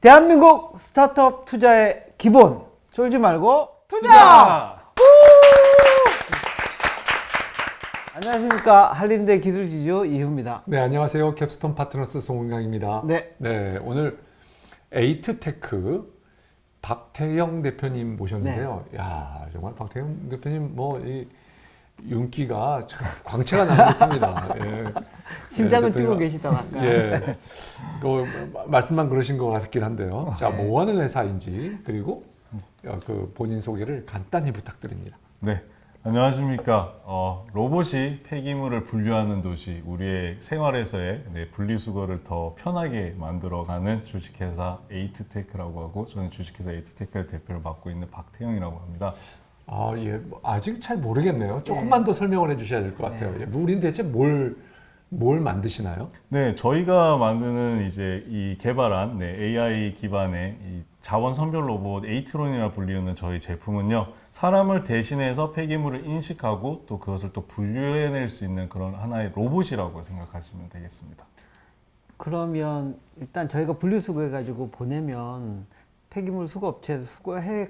대한민국 스타트업 투자의 기본 쫄지 말고 투자. 자, 안녕하십니까 한림대 기술지주 이후입니다. 네, 안녕하세요. 캡스톤 파트너스 송은강입니다. 네. 네, 오늘 에이트테크 박태영 대표님 모셨는데요. 네. 야, 정말 박태영 대표님 뭐 이 윤기가 참 광채가 나는 듯합니다. 예. 네, 대표님, 계시다고 아까. 예. 그 마- 말씀만 그러신 것 같긴 한데요. 자, 네. 뭐 하는 회사인지 그리고 어, 그 본인 소개를 간단히 부탁드립니다. 네. 안녕하십니까. 어, 로봇이 폐기물을 분류하는 도시, 우리의 생활에서의 네, 분리수거를 더 편하게 만들어가는 주식회사 에이트테크라고 하고, 저는 주식회사 에이트테크의 대표를 맡고 있는 박태영이라고 합니다. 아, 예. 뭐 아직 잘 모르겠네요. 예. 조금만 더 설명을 해 주셔야 될 것 같아요. 예. 우린 대체 뭘, 뭘 만드시나요? 네, 저희가 만드는 이제 이 개발한 네, AI 기반의 이 자원 선별 로봇 에이트론이라 불리는 저희 제품은요, 사람을 대신해서 폐기물을 인식하고 또 그것을 또 분류해낼 수 있는 그런 하나의 로봇이라고 생각하시면 되겠습니다. 그러면 일단 저희가 분리수거해 가지고 보내면 폐기물 수거 업체에서 수거해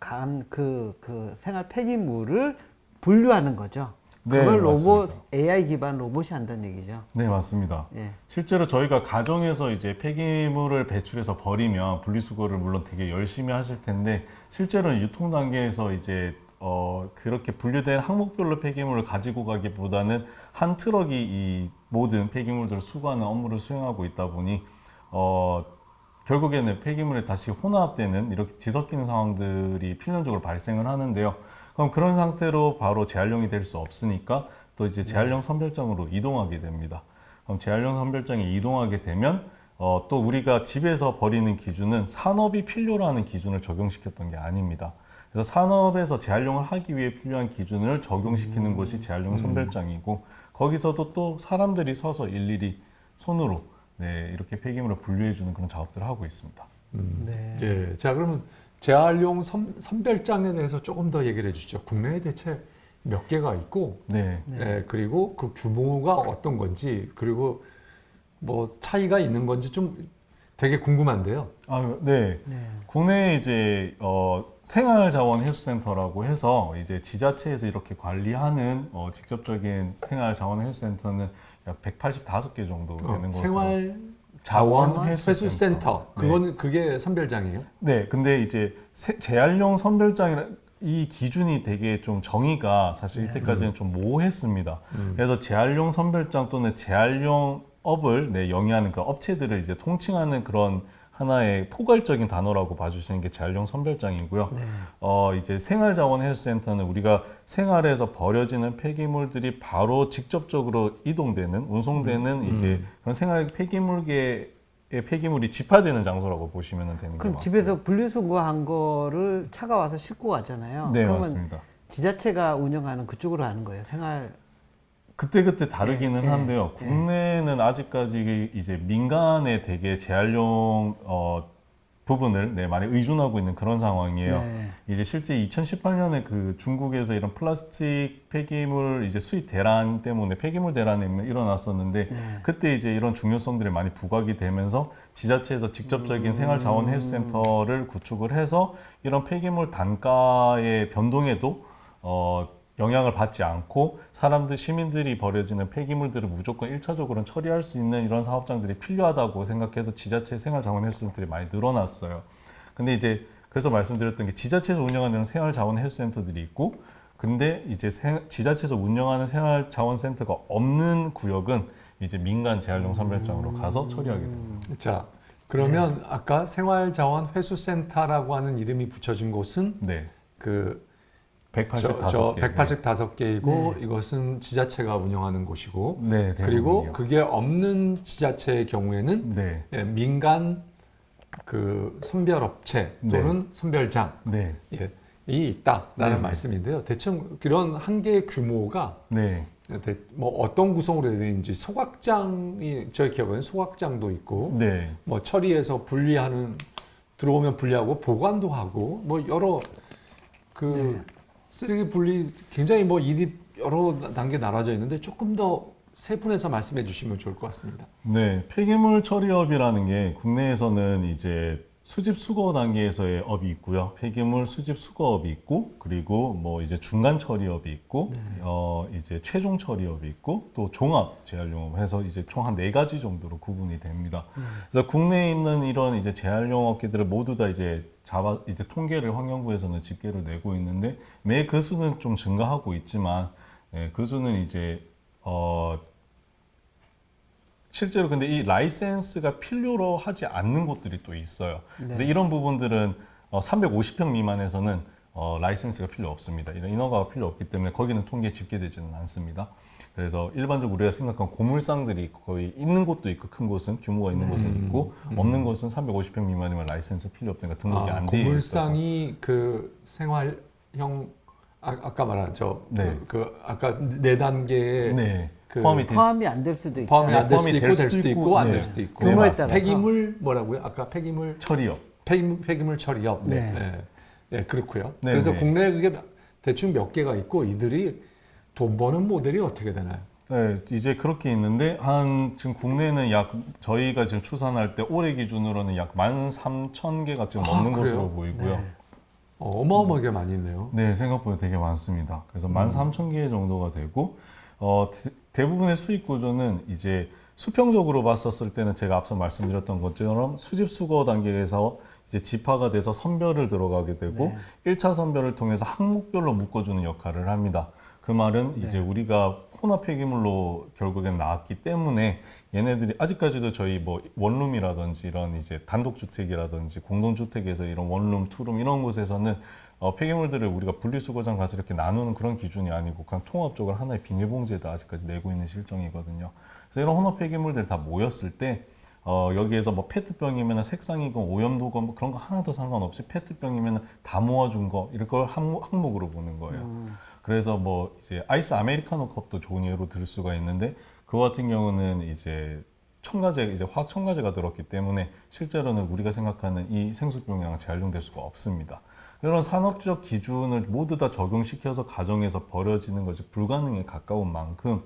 간 그 그 생활 폐기물을 분류하는 거죠. 네, 그걸 로봇 맞습니다. AI 기반 로봇이 한다는 얘기죠. 네, 맞습니다. 예. 실제로 저희가 가정에서 이제 폐기물을 배출해서 버리면 분리수거를 물론 되게 열심히 하실 텐데 실제로는 유통 단계에서 이제 어 그렇게 분류된 항목별로 폐기물을 가지고 가기보다는 한 트럭이 이 모든 폐기물들을 수거하는 업무를 수행하고 있다 보니 어 결국에는 폐기물에 다시 혼합되는 이렇게 뒤섞이는 상황들이 필연적으로 발생을 하는데요. 그럼 그런 상태로 바로 재활용이 될 수 없으니까 또 이제 재활용 선별장으로 이동하게 됩니다. 그럼 재활용 선별장에 이동하게 되면 어, 또 우리가 집에서 버리는 기준은 산업이 필요로 하는 기준을 적용시켰던 게 아닙니다. 그래서 산업에서 재활용을 하기 위해 필요한 기준을 적용시키는 것이 재활용 선별장이고 거기서도 또 사람들이 서서 일일이 손으로 네, 이렇게 폐기물을 분류해 주는 그런 작업들을 하고 있습니다. 음. 네. 예. 자, 그러면 재활용 선, 선별장에 대해서 조금 더 얘기를 해 주시죠. 국내에 대체 몇 개가 있고, 네. 네. 예, 그리고 그 규모가 어떤 건지, 그리고 뭐 차이가 있는 건지 좀 되게 궁금한데요. 아, 네. 네. 국내에 이제 어, 생활자원회수센터라고 해서 이제 지자체에서 이렇게 관리하는 어, 직접적인 생활자원회수센터는 약 185개 정도 되는 어, 것으로 생활 자원 자원 회수 회수 센터. 네. 그건 그게 선별장이에요? 네, 근데 이제 세- 재활용 선별장이라 이 기준이 되게 좀 정의가 사실 이때까지는 좀 모호했습니다. 음. 그래서 재활용 선별장 또는 재활용 업을 네, 영위하는 그 업체들을 이제 통칭하는 그런 하나의 포괄적인 단어라고 봐주시는 게 재활용 선별장이고요. 네. 어, 이제 생활자원회수센터는 우리가 생활에서 버려지는 폐기물들이 바로 직접적으로 이동되는, 운송되는 이제 그런 생활 폐기물계 의 폐기물이 집화되는 장소라고 보시면 되는 것 그럼. 집에서 분리수거한 거를 차가 와서 싣고 가잖아요. 네, 맞습니다. 지자체가 운영하는 그쪽으로 하는 거예요. 생활 그때그때 다르기는 예, 예, 한데요. 예. 국내는 아직까지 이제 민간에 되게 재활용 어, 부분을 네, 많이 의존하고 있는 그런 상황이에요. 네. 이제 실제 2018년에 그 중국에서 이런 플라스틱 폐기물 이제 수입 대란 때문에 폐기물 대란이 일어났었는데 네. 그때 이제 이런 중요성들이 많이 부각이 되면서 지자체에서 직접적인 음. 생활자원회수센터를 구축을 해서 이런 폐기물 단가의 변동에도 어, 영향을 받지 않고 사람들 시민들이 버려지는 폐기물들을 무조건 일차적으로 처리할 수 있는 이런 사업장들이 필요하다고 생각해서 지자체 생활 자원회수센터들이 많이 늘어났어요. 근데 이제 그래서 말씀드렸던 게 지자체에서 운영하는 생활 자원회수센터들이 있고 근데 이제 생- 지자체에서 운영하는 생활 자원 센터가 없는 구역은 이제 민간 재활용 선별장으로 가서 처리하게 됩니다. 자, 그러면 네. 아까 생활 자원 회수 센터라고 하는 이름이 붙여진 곳은 네. 그 185개. 저, 185개이고 네. 이것은 지자체가 운영하는 곳이고 네, 그리고. 그게 없는 지자체의 경우에는 네. 예, 민간 그 선별 업체 또는 선별장 네. 예, 이 있다라는 네. 말씀인데요. 대충 그런 한 개의 규모가 네. 대- 뭐 어떤 구성으로 되어 있는지 소각장이 저희 기억에는 소각장도 있고 네. 뭐 처리해서 분리하는 들어오면 분리하고 보관도 하고 뭐 여러 그 쓰레기 분리 굉장히 뭐 일이 여러 단계 나눠져 있는데 조금 더 세분해서 말씀해 주시면 좋을 것 같습니다. 네, 폐기물 처리업이라는 게 국내에서는 이제 수집 수거 단계에서의 업이 있고요. 폐기물 수집 수거업이 있고 그리고 뭐 이제 중간 처리업이 있고 어 이제 최종 처리업이 있고 또 종합 재활용업 해서 이제 총 한 네 가지 정도로 구분이 됩니다. 그래서 국내에 있는 이런 이제 재활용 업계들을 모두 다 이제 잡아 이제 통계를 환경부에서는 집계를 내고 있는데 매 그 수는 좀 증가하고 있지만 예, 그 수는 이제 어 실제로 근데 이 라이센스가 필요로 하지 않는 곳들이 또 있어요. 그래서 이런 부분들은 어, 350평 미만에서는 어, 라이센스가 필요 없습니다. 이런 인허가가 필요 없기 때문에 거기는 통계에 집계되지는 않습니다. 그래서 일반적으로 우리가 생각한 고물상들이 거의 있는 곳도 있고 큰 곳은 규모가 있는 곳은 있고 없는 곳은 350평 미만이면 라이센스 필요 없으니까 등록이 아, 안돼 있어요. 고물상이 그 생활형 아, 아까 말한 저 네. 그, 그 아까 네 단계의 네. 그 포함이 돼 포함이 안 될 수도 있다. 포함이 안 될 수도 있고 될될 수도 있고 안 네. 될 수도 있고 네, 규모에. 따라서. 폐기물 뭐라고요? 아까 폐기물 처리업. 폐기물, 폐기물 처리업. 네. 네. 네. 네, 그렇고요. 네, 그래서 네. 국내에 그게 대충 몇 개가 있고 이들이 돈 버는 모델이 어떻게 되나요? 네, 이제 그렇게 있는데 한 지금 국내는 약 저희가 지금 추산할 때 올해 기준으로는 약 13,000개가 지금 아, 넘는 그래요? 것으로 보이고요. 네. 어, 어마어마하게 많이 있네요. 네, 생각보다 되게 많습니다. 그래서 음. 13,000개 정도가 되고 어, 대, 부분의 수익 구조는 이제 수평적으로 봤었을 때는 제가 앞서 말씀드렸던 것처럼 수집 수거 단계에서 이제 집화가 돼서 선별을 들어가게 되고 일 1차 선별을 통해서 항목별로 묶어주는 역할을 합니다. 그 말은 이제 우리가 혼합 폐기물로 결국엔 나왔기 때문에 얘네들이 아직까지도 저희 뭐 원룸이라든지 이런 이제 단독주택이라든지 공동주택에서 이런 원룸, 투룸 이런 곳에서는 어, 폐기물들을 우리가 분리수거장 가서 이렇게 나누는 그런 기준이 아니고 그냥 통합적으로 하나의 비닐봉지에다 아직까지 내고 있는 실정이거든요. 그래서 이런 혼합 폐기물들 다 모였을 때 어, 여기에서 뭐 페트병이면 색상이건 오염도건 뭐 그런 거 하나도 상관없이 페트병이면 다 모아준 거 이런 걸 항목, 항목으로 보는 거예요. 그래서 뭐 이제 아이스 아메리카노 컵도 좋은 예로 들 수가 있는데 그 같은 경우는 이제 첨가제 이제 화학 첨가제가 들었기 때문에 실제로는 우리가 생각하는 이 생수병이랑 재활용될 수가 없습니다. 이런 산업적 기준을 모두 다 적용시켜서 가정에서 버려지는 것이 불가능에 가까운 만큼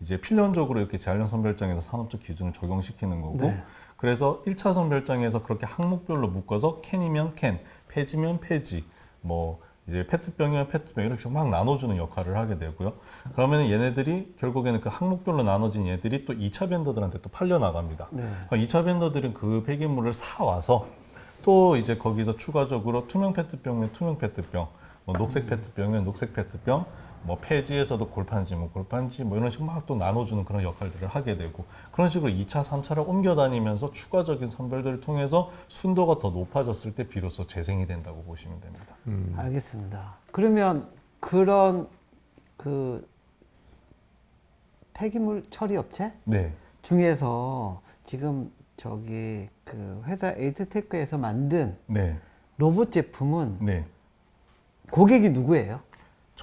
이제 필연적으로 이렇게 재활용 선별장에서 산업적 기준을 적용시키는 거고 네. 그래서 1차 선별장에서 그렇게 항목별로 묶어서 캔이면 캔, 폐지면 폐지, 뭐 이제 페트병이면 페트병 이렇게 막 나눠주는 역할을 하게 되고요. 그러면 얘네들이 결국에는 그 항목별로 나눠진 얘들이 또 2차 벤더들한테 또 팔려 나갑니다. 네. 2차 벤더들은 그 폐기물을 사 와서 또 이제 거기서 추가적으로 투명 페트병이면 투명 페트병, 뭐 녹색 페트병이면 녹색 페트병, 뭐 폐지에서도 골판지, 뭐 골판지, 뭐 이런 식으로 막 또 나눠주는 그런 역할들을 하게 되고 그런 식으로 2차, 3차를 옮겨 다니면서 추가적인 선별들을 통해서 순도가 더 높아졌을 때 비로소 재생이 된다고 보시면 됩니다. 음. 알겠습니다. 그러면 그런 그 폐기물 처리 업체 네, 중에서 지금 저기 그 회사 에이트테크에서 만든 네, 로봇 제품은 네. 고객이 누구예요?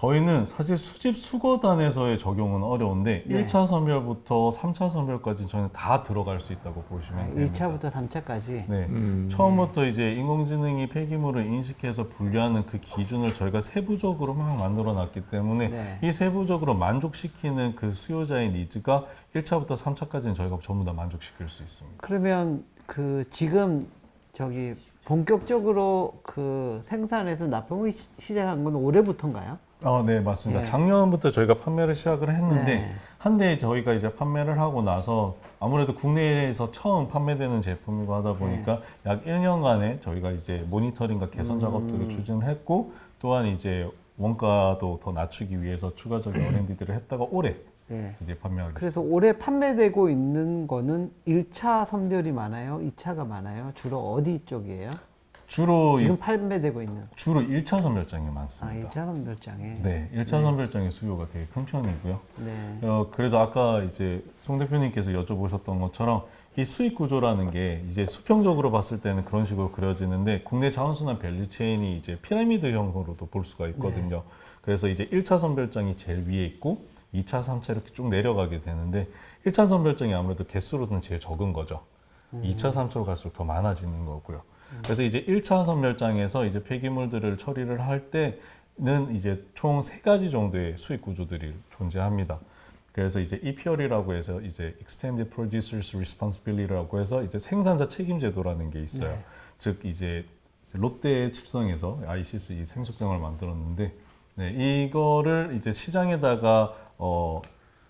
저희는 사실 수집 수거단에서의 적용은 어려운데 네. 1차 선별부터 3차 선별까지 저희는 다 들어갈 수 있다고 보시면 됩니다. 1차부터 3차까지. 네. 음. 처음부터 이제 인공지능이 폐기물을 인식해서 분류하는 그 기준을 저희가 세부적으로 막 만들어 놨기 때문에 네. 이 세부적으로 만족시키는 그 수요자의 니즈가 1차부터 3차까지는 저희가 전부 다 만족시킬 수 있습니다. 그러면 그 지금 저기 본격적으로 그 생산해서 납품을 시- 시작한 건 올해부터인가요? 아, 네, 맞습니다. 네. 작년부터 저희가 판매를 시작을 했는데 네. 한 대 저희가 이제 판매를 하고 나서 아무래도 국내에서 처음 판매되는 제품이고 하다 보니까 약 1년간의 저희가 이제 모니터링과 개선 작업들을 추진을 했고 또한 이제 원가도 더 낮추기 위해서 추가적인 R&D들을 했다가 올해 네. 이제 판매하게 그래서 올해 판매되고 있는 거는 1차 선별이 많아요? 2차가 많아요? 주로 어디 쪽이에요? 주로 이- 지금 판매되고 있는 주로 1차 선별장이 아, 많습니다. 1차 선별장에. 네, 1차 선별장의 수요가 되게 큰 편이고요. 네. 어, 그래서 아까 이제 송 대표님께서 여쭤보셨던 것처럼 이 수익 구조라는 게 이제 수평적으로 봤을 때는 그런 식으로 그려지는데 국내 자원순환 밸류 체인이 이제 피라미드형으로도 볼 수가 있거든요. 그래서 이제 1차 선별장이 제일 위에 있고 2차, 3차 이렇게 쭉 내려가게 되는데 1차 선별장이 아무래도 개수로는 제일 적은 거죠. 2차, 3차로 갈수록 더 많아지는 거고요. 그래서 이제 1차 선별장에서 이제 폐기물들을 처리를 할 때는 이제 총 세 가지 정도의 수익 구조들이 존재합니다. 그래서 이제 EPR이라고 해서 이제 Extended Producers Responsibility라고 해서 이제 생산자 책임 제도라는 게 있어요. 네. 즉 이제 롯데 칠성에서 아이시스 이 생수병을 만들었는데 네, 이거를 이제 시장에다가 어,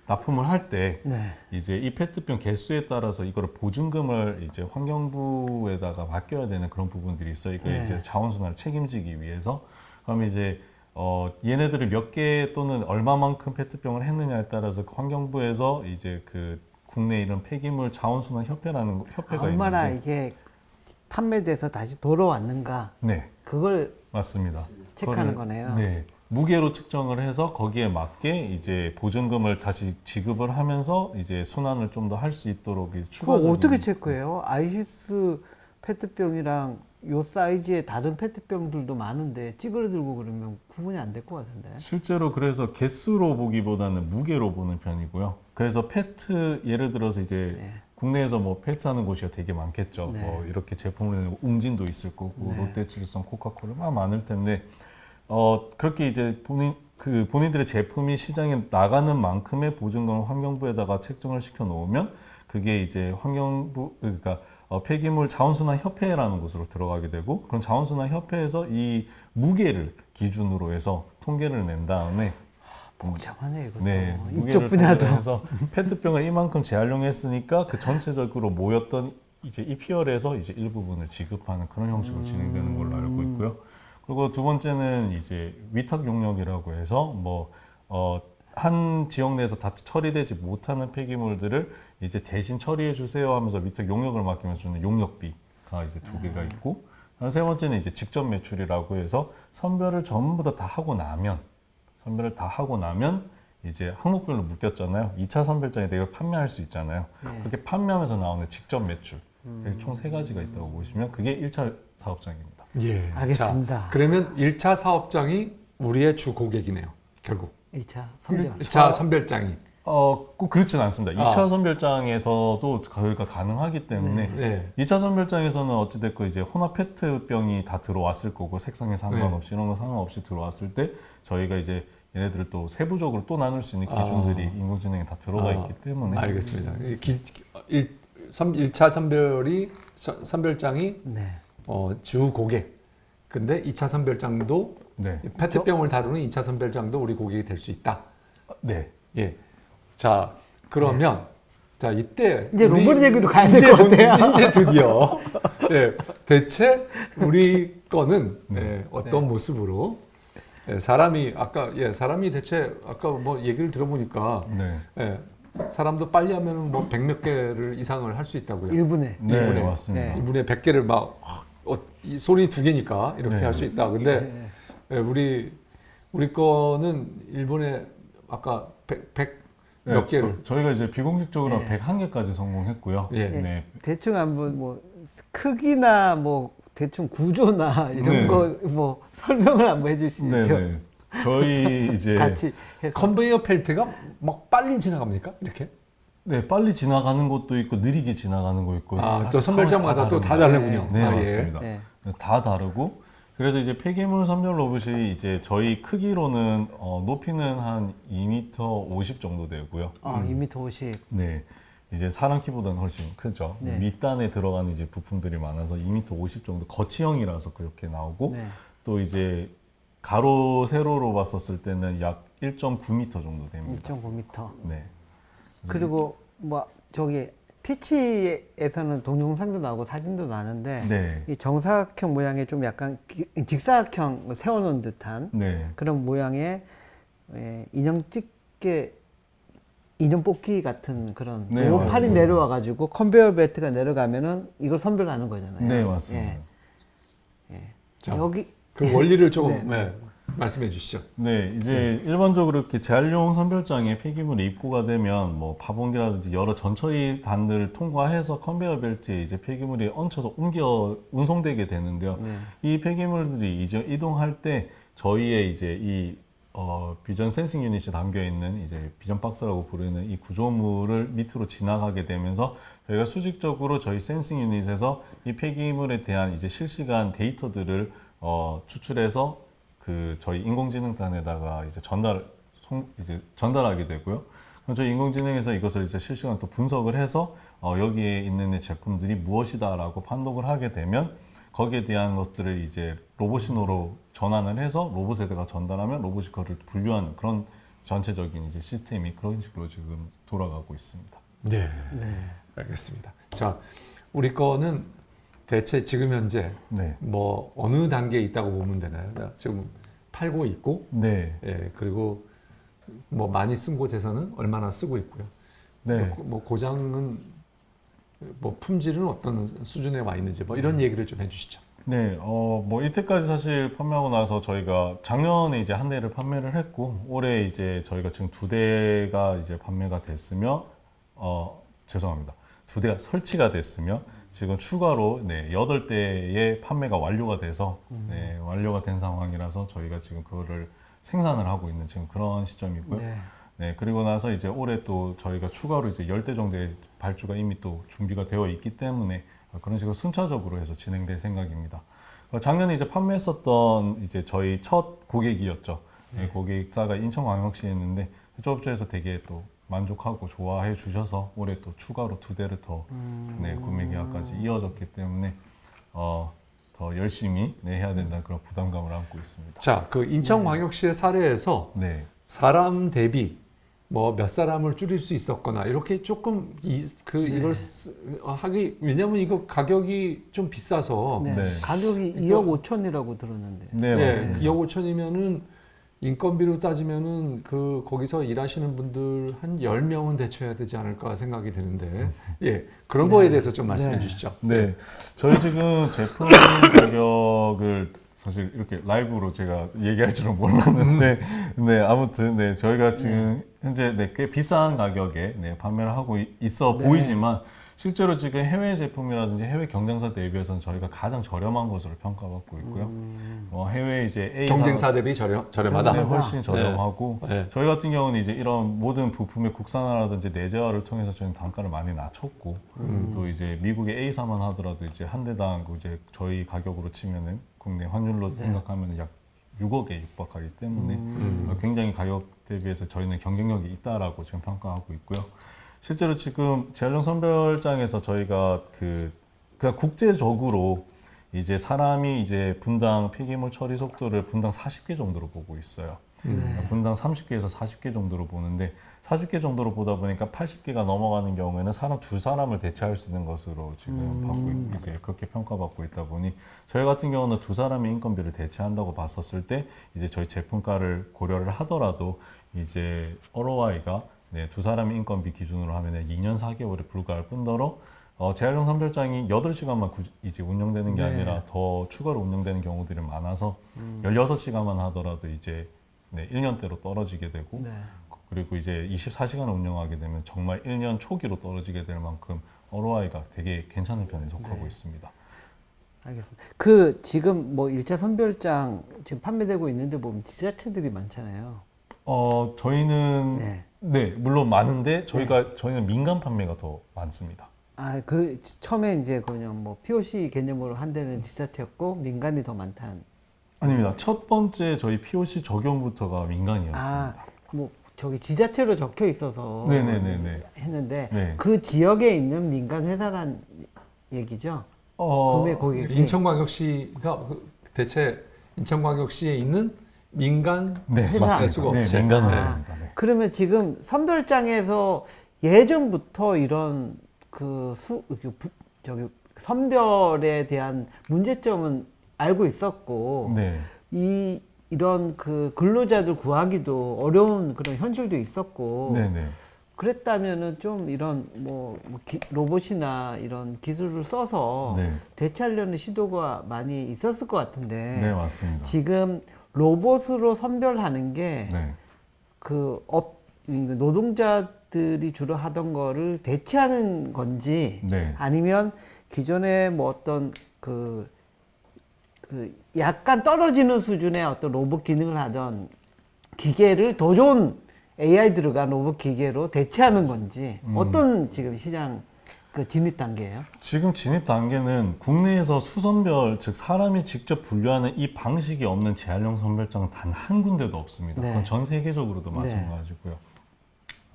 납품을 할때 네. 이제 이 페트병 개수에 따라서 이거를 보증금을 이제 환경부에다가 맡겨야 되는 그런 부분들이 있어요. 이게 네. 이제 자원순환을 책임지기 위해서. 그럼 이제 어 얘네들을 몇 개 또는 얼마만큼 페트병을 했느냐에 따라서 그 환경부에서 이제 그 국내 이런 폐기물 자원순환 협회라는 거- 협회가 얼마나 있는데 이게 판매돼서 다시 돌아왔는가 네 그걸 맞습니다. 체크하는 그거를- 거네요. 네. 무게로 측정을 해서 거기에 맞게 이제 보증금을 다시 지급을 하면서 이제 순환을 좀 더 할 수 있도록 그거 추가적인 어떻게 체크해요? 아이시스 페트병이랑 요 사이즈의 다른 페트병들도 많은데 찌그러들고 그러면 구분이 안 될 것 같은데. 실제로 그래서 개수로 보기보다는 무게로 보는 편이고요. 그래서 페트 예를 들어서 이제 네. 국내에서 뭐 페트 하는 곳이 되게 많겠죠. 네. 뭐 이렇게 제품을 웅진도 있을 거고 네. 롯데칠성, 코카콜라 막 많을 텐데 어 그렇게 이제 본인 그 본인들의 제품이 시장에 나가는 만큼의 보증금을 환경부에다가 책정을 시켜 놓으면 그게 이제 환경부 그러니까 어, 폐기물 자원순환 협회라는 곳으로 들어가게 되고 그런 자원순환 협회에서 이 무게를 기준으로 해서 통계를 낸 다음에 복잡하네 이것도. 네, 이쪽 분야도. 해서 페트병을 이만큼 재활용했으니까 그 전체적으로 모였던 이제 EPR에서 이제 일부분을 지급하는 그런 형식으로 진행되는 걸로 알고 있고요. 그리고 두 번째는 이제 위탁 용역이라고 해서 뭐 어, 한 지역 내에서 다 처리되지 못하는 폐기물들을 이제 대신 처리해 주세요 하면서 위탁 용역을 맡기면 주는 용역비가 이제 두 개가 있고 세 번째는 이제 직접 매출이라고 해서 선별을 전부 다 다 하고 나면 선별을 다 하고 나면 이제 항목별로 묶였잖아요. 2차 선별장에 내가 판매할 수 있잖아요. 네. 그렇게 판매하면서 나오는 직접 매출. 그래서 총세 가지가 있다고 보시면 그게 1차 사업장입니다. 예. 알겠습니다. 자, 그러면 1차 사업장이 우리의 주 고객이네요. 결국. 1차 선별. 1차 선별장이. 어, 꼭 그렇진 않습니다. 아. 2차 선별장에서도 저희가 가능하기 때문에 네. 2차 선별장에서는 어찌됐건 이제 혼합 페트병이 다 들어왔을 거고 색상에 상관없이 이런 거 상관없이 들어왔을 때 저희가 이제 얘네들을 또 세부적으로 또 나눌 수 있는 기준들이 아. 인공지능에 다 들어가 아, 있기 때문에 알겠습니다. 이 기, 일, 선, 1차 선별이 선- 선별장이 네. 어, 주 고객. 근데 2차 선별장도 네. 페트병을 다루는 2차 선별장도 우리 고객이 될 수 있다. 네. 예. 자, 그러면 자, 이때 이제 롱버리 얘기로 가야 될 이제 것 같아요. 이제 드디어 예, 대체 우리 거는 네. 예, 어떤 모습으로 예, 사람이 아까 예, 사람이 대체 아까 뭐 얘기를 들어보니까 네. 예, 사람도 빨리 하면은 뭐백 몇 개를 이상을 할 수 있다고요. 1분에. 네, 이분의- 맞습니다. 네. 이분의 100개를 막 어, 이 소리 두 개니까 이렇게 네. 할수 있다. 근데 네. 예, 우리 우리 거는 일본에 아까 100, 100 네, 몇 개를 저, 저희가 이제 비공식적으로 네. 101개까지 성공했고요. 예. 네. 네. 대충 한번 뭐 크기나 뭐 대충 구조나 이런 네. 거뭐 설명을 한번 해주시죠. 네, 네. 저희 이제 같이 해서. 컨베이어 펠트가 막 빨리 지나갑니까? 이렇게? 네, 빨리 지나가는 것도 있고 느리게 지나가는 거 있고 아, 또 선별장마다 또 다. 다르군요. 네, 아, 예. 맞습니다. 네. 다 다르고 그래서 이제 폐기물 선별 로봇이 이제 저희 크기로는 어, 높이는 한 2m 50 정도 되고요. 아, 2m 50. 네. 이제 사람 키보다는 훨씬 크죠. 네. 밑단에 들어가는 이제 부품들이 많아서 2m 50 정도 거치형이라서 그렇게 나오고 네. 또 이제 가로 세로로 봤었을 때는 약 1.9m 정도 됩니다. 1.9m. 네. 그리고 뭐 저기 피치에서는 동영상도 나오고 사진도 나는데 네. 이 정사각형 모양의 좀 약간 기- 직사각형 세워놓은 듯한 네. 그런 모양의 예, 인형 집게 인형 뽑기 같은 그런 네, 요 팔이 맞습니다. 내려와 가지고 컨베이어 벨트가 내려가면은 이걸 선별하는 거잖아요. 네, 맞습니다. 예. 예. 자, 여기 그 원리를 조금 네, 네, 말씀해 주시죠. 네, 이제 일반적으로 이렇게 재활용 선별장에 폐기물이 입고가 되면 뭐 파봉기라든지 여러 전처리 단들을 통과해서 컨베이어 벨트에 이제 폐기물이 얹혀서 옮겨 운송되게 되는데요. 네. 이 폐기물들이 이제 이동할 때 저희의 이제 이 어, 비전 센싱 유닛이 담겨 있는 이제 비전 박스라고 부르는 이 구조물을 밑으로 지나가게 되면서 저희가 수직적으로 저희 센싱 유닛에서 이 폐기물에 대한 이제 실시간 데이터들을 어, 추출해서 그 저희 인공지능단에다가 이제 전달 송- 이제 전달하게 되고요. 그럼 저희 인공지능에서 이것을 이제 실시간 또 분석을 해서 어, 여기에 있는 이 제품들이 무엇이다라고 판독을 하게 되면 거기에 대한 것들을 이제 로봇 신호로 전환을 해서 로봇에다가 전달하면 로봇이 그거를 분류하는 그런 전체적인 이제 시스템이 그런 식으로 지금 돌아가고 있습니다. 네. 네. 알겠습니다. 자, 우리 거는 대체 지금 현재 네. 뭐 어느 단계에 있다고 보면 되나요? 지금 팔고 있고, 네. 예, 그리고 뭐 많이 쓴 곳에서는 얼마나 쓰고 있고요. 네. 뭐, 뭐 고장은 뭐 품질은 어떤 수준에 와 있는지 뭐 이런 얘기를 좀 해주시죠. 네, 어, 뭐 이때까지 사실 판매하고 나서 저희가 작년에 이제 한 대를 판매를 했고 올해 이제 저희가 지금 두 대가 이제 판매가 됐으며 어, 죄송합니다. 두 대가 설치가 됐으며 지금 추가로 네, 여덟 대의 판매가 완료가 돼서 네, 완료가 된 상황이라서 저희가 지금 그거를 생산을 하고 있는 지금 그런 시점이고요. 네. 네, 그리고 나서 이제 올해 또 저희가 추가로 이제 10대 정도의 발주가 이미 또 준비가 되어 있기 때문에 그런 식으로 순차적으로 해서 진행될 생각입니다. 어, 작년에 이제 판매했었던 이제 저희 첫 고객이었죠. 네, 고객사가 인천광역시였는데 그쪽 업체에서 되게 또 만족하고 좋아해 주셔서 올해 또 추가로 두 대를 더 네, 구매 계약까지 이어졌기 때문에 어, 더 열심히 네, 해야 된다는 그런 부담감을 안고 있습니다. 자, 그 인천광역시의 사례에서 네. 사람 대비 뭐 몇 사람을 줄일 수 있었거나 이렇게 조금 이, 그 네. 이걸 쓰, 어, 하기 왜냐면 이거 가격이 좀 비싸서 네. 네. 가격이 이거- 2억 5천이라고 들었는데. 네, 네, 맞습니다. 2억 5천이면은 인건비로 따지면은 그 거기서 일하시는 분들 한 10명은 대처해야 되지 않을까 생각이 드는데 예 그런 네. 거에 대해서 좀 말씀해 네. 주시죠. 네, 저희 지금 제품 가격을 사실 이렇게 라이브로 제가 얘기할 줄은 몰랐는데, 네 아무튼 네 저희가 지금 현재 네, 꽤 비싼 가격에 네, 판매를 하고 이- 있어 네. 보이지만 실제로 지금 해외 제품이라든지 해외 경쟁사 대비해서는 저희가 가장 저렴한 것으로 평가받고 있고요. 음. 어, 해외 이제 A 경쟁사 대비 저렴 저렴하다. 네, 훨씬 저렴하고 네. 저희 같은 경우는 이제 이런 모든 부품의 국산화라든지 내재화를 통해서 저희는 단가를 많이 낮췄고 음. 또 이제 미국의 A사만 하더라도 이제 한 대당 그 이제 저희 가격으로 치면은 국내 환율로 생각하면 약 6억에 육박하기 때문에 음. 어, 굉장히 가격 대비해서 저희는 경쟁력이 있다라고 지금 평가하고 있고요. 실제로 지금 재활용 선별장에서 저희가 그 그냥 국제적으로 이제 사람이 이제 분당 폐기물 처리 속도를 분당 40개 정도로 보고 있어요. 네. 분당 30개에서 40개 정도로 보는데 40개 정도로 보다 보니까 80개가 넘어가는 경우에는 사람 두 사람을 대체할 수 있는 것으로 지금 음. 받고 있- 이제 그렇게 평가받고 있다 보니 저희 같은 경우는 두 사람의 인건비를 대체한다고 봤었을 때 이제 저희 제품가를 고려를 하더라도 이제 ROI가 네, 두 사람의 인건비 기준으로 하면 2년 4개월에 불과할 뿐더러 어, 재활용 선별장이 8시간만 이제 운영되는 게 네. 아니라 더 추가로 운영되는 경우들이 많아서 음. 16시간만 하더라도 이제 네, 1년대로 떨어지게 되고 네. 그리고 이제 24시간을 운영하게 되면 정말 1년 초기로 떨어지게 될 만큼 ROI가 되게 괜찮은 편에 속하고 네. 있습니다. 알겠습니다. 그 지금 뭐 1차 선별장 지금 판매되고 있는데 보면 지자체들이 많잖아요. 어, 저희는 네. 네, 물론 많은데 저희가 저희는 민간 판매가 더 많습니다. 아, 그 처음에 이제 그냥 뭐 POC 개념으로 한 데는 지자체였고 민간이 더 많다는. 아닙니다. 첫 번째 저희 POC 적용부터가 민간이었습니다. 아, 뭐 저기 지자체로 적혀 있어서 네네네네. 했는데 네. 그 지역에 있는 민간 회사란 얘기죠. 어, 구매 고객이 인천광역시가 그 대체 인천광역시에 있는 민간 네, 회사. 맞습니다. 수거 네, 업체. 민간 아. 회사입니다. 네. 그러면 지금 선별장에서 예전부터 이런 그 수, 그 부- 저기 선별에 대한 문제점은 알고 있었고 네. 이 이런 그 근로자들 구하기도 어려운 그런 현실도 있었고 네, 네. 그랬다면은 좀 이런 뭐, 뭐 기- 로봇이나 이런 기술을 써서 네. 대체하려는 시도가 많이 있었을 것 같은데 네, 맞습니다. 지금 로봇으로 선별하는 게 네. 그 업, 이 노동자들이 주로 하던 거를 대체하는 건지 네. 아니면 기존에 뭐 어떤 그, 그 약간 떨어지는 수준의 어떤 로봇 기능을 하던 기계를 더 좋은 AI 들어간 로봇 기계로 대체하는 건지 음. 어떤 지금 시장 그 진입 단계예요? 지금 진입 단계는 국내에서 수선별, 즉 사람이 직접 분류하는 이 방식이 없는 재활용 선별장은 단 한 군데도 없습니다. 네. 그건 전 세계적으로도 네. 마찬가지고요.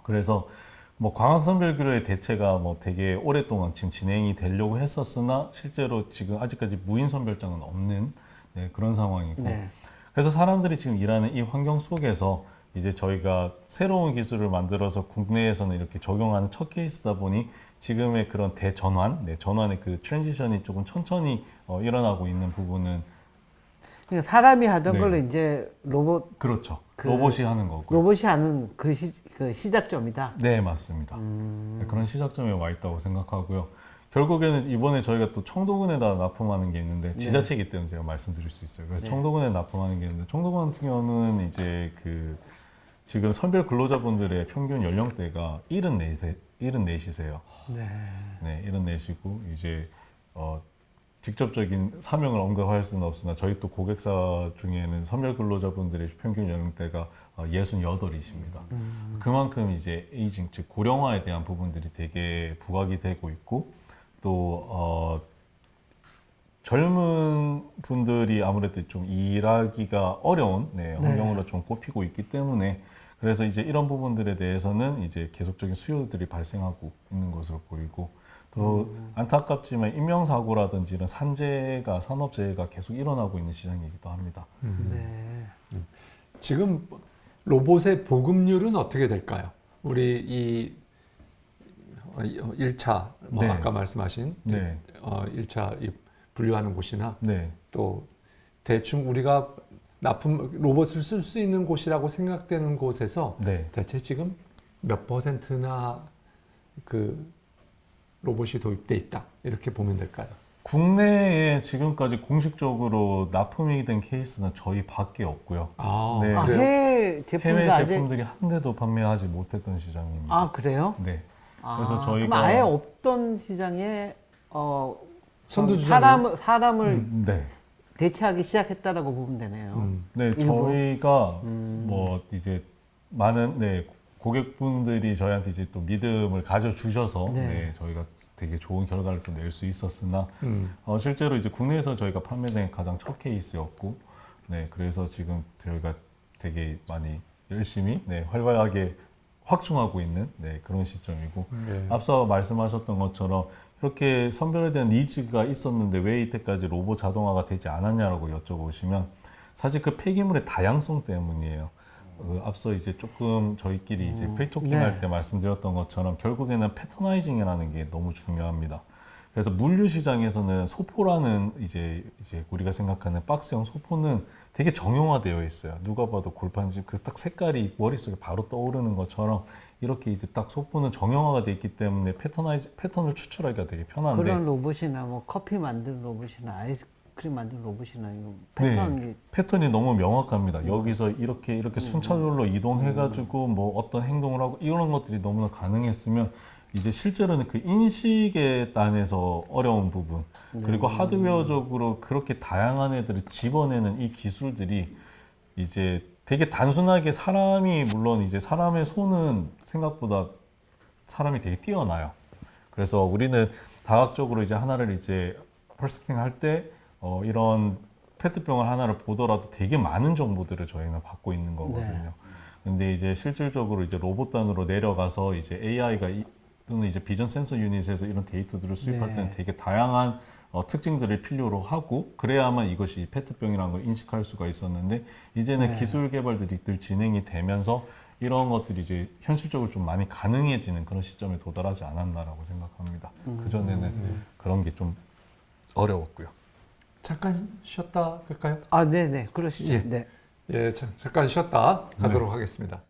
그래서 뭐 광학 선별기로의 대체가 뭐 되게 오랫동안 지금 진행이 되려고 했었으나 실제로 지금 아직까지 무인 선별장은 없는 네, 그런 상황이고 네. 그래서 사람들이 지금 일하는 이 환경 속에서 이제 저희가 새로운 기술을 만들어서 국내에서는 이렇게 적용하는 첫 케이스다 보니 지금의 그런 대전환, 네, 전환의 그 트랜지션이 조금 천천히 어, 일어나고 있는 부분은 그러니까 사람이 하던 네. 걸 이제 로봇 그렇죠. 그 로봇이 하는 거고. 로봇이 하는 그, 시, 그 시작점이다. 네, 맞습니다. 네, 그런 시작점에 와 있다고 생각하고요. 결국에는 이번에 저희가 또 청도군에다 납품하는 게 있는데 지자체이기 때문에 제가 말씀드릴 수 있어요. 그래서 네. 청도군에 납품하는 게 있는데 청도군 같은 경우는 이제 그 지금 선별 근로자분들의 평균 연령대가 74세, 74시세요. 네. 네, 74시고 이제 어 직접적인 사명을 언급할 수는 없으나 저희 또 고객사 중에는 선별 근로자분들의 평균 연령대가 어, 68이십니다. 그만큼 이제 에이징 즉 고령화에 대한 부분들이 되게 부각이 되고 있고 또 어, 젊은 분들이 아무래도 좀 일하기가 어려운 네, 환경으로 좀 꼽히고 있기 때문에 그래서 이제 이런 부분들에 대해서는 이제 계속적인 수요들이 발생하고 있는 것으로 보이고 또 안타깝지만 인명사고라든지 이런 산재가 산업재해가 계속 일어나고 있는 시장이기도 합니다. 네. 지금 로봇의 보급률은 어떻게 될까요? 우리 이 1차 뭐 네. 아까 말씀하신 네, 어 1차 이 분류하는 곳이나 네, 또 대충 우리가 납품 로봇을 쓸 수 있는 곳이라고 생각되는 곳에서 네. 대체 지금 몇 퍼센트나 그 로봇이 도입돼 있다 이렇게 보면 될까요? 국내에 지금까지 공식적으로 납품이 된 케이스는 저희 밖에 없고요. 아, 네. 아? 해외 제품도 해외 아직 제품들이 한 대도 판매하지 못했던 시장입니다. 아 그래요? 네. 아, 그래서 저희가- 그럼 아예 없던 시장에 어 선두주자네요. 사람 사람을 네. 대체하기 시작했다라고 보면 되네요. 음. 네, 일부? 저희가 음. 뭐 이제 많은 네 고객분들이 저희한테 이제 또 믿음을 가져 주셔서 네. 네. 저희가 되게 좋은 결과를 또 낼 수 있었으나 음. 어, 실제로 이제 국내에서 저희가 판매된 가장 첫 케이스였고 네 그래서 지금 저희가 되게 많이 열심히 네 활발하게 확충하고 있는 네 그런 시점이고 네. 앞서 말씀하셨던 것처럼 이렇게 선별에 대한 니즈가 있었는데 왜 이때까지 로봇 자동화가 되지 않았냐라고 여쭤보시면 사실 그 폐기물의 다양성 때문이에요. 그 앞서 이제 조금 저희끼리 이제 프리토킹 네. 할때 말씀드렸던 것처럼 결국에는 패터나이징이라는 게 너무 중요합니다. 그래서 물류 시장에서는 소포라는 이제 이제 우리가 생각하는 박스형 소포는 되게 정형화되어 있어요. 누가 봐도 골판지 그 딱 색깔이 머릿속에 바로 떠오르는 것처럼 이렇게 이제 딱 소포는 정형화가 돼 있기 때문에 패터나이즈 패턴을 추출하기가 되게 편한데 그런 로봇이나 뭐 커피 만드는 로봇이나 아이스크림 만드는 로봇이나 이거 패턴이 네, 패턴이 너무 명확합니다. 여기서 이렇게 이렇게 순차적으로 이동해가지고 뭐 어떤 행동을 하고 이런 것들이 너무나 가능했으면 이제 실제로는 그 인식에 단에서 어려운 부분 그리고 하드웨어적으로 그렇게 다양한 애들을 집어내는 이 기술들이 이제 되게 단순하게 사람이 물론 이제 사람의 손은 생각보다 사람이 되게 뛰어나요. 그래서 우리는 다각적으로 이제 하나를 이제 퍼스팅 할때 어, 이런 페트병을 하나를 보더라도 되게 많은 정보들을 저희는 받고 있는 거거든요. 근데 이제 실질적으로 이제 로봇 단으로 내려가서 이제 AI가 또는 이제 비전 센서 유닛에서 이런 데이터들을 수입할 네. 때는 되게 다양한 어, 특징들을 필요로 하고 그래야만 이것이 페트병이라는 걸 인식할 수가 있었는데 이제는 네. 기술 개발들이 늘 진행이 되면서 이런 것들이 이제 현실적으로 좀 많이 가능해지는 그런 시점에 도달하지 않았나라고 생각합니다. 그 전에는 그런 게 좀 어려웠고요. 잠깐 쉬었다 갈까요? 아 네네 그러시죠. 예. 네. 예, 자, 잠깐 쉬었다 가도록 하겠습니다.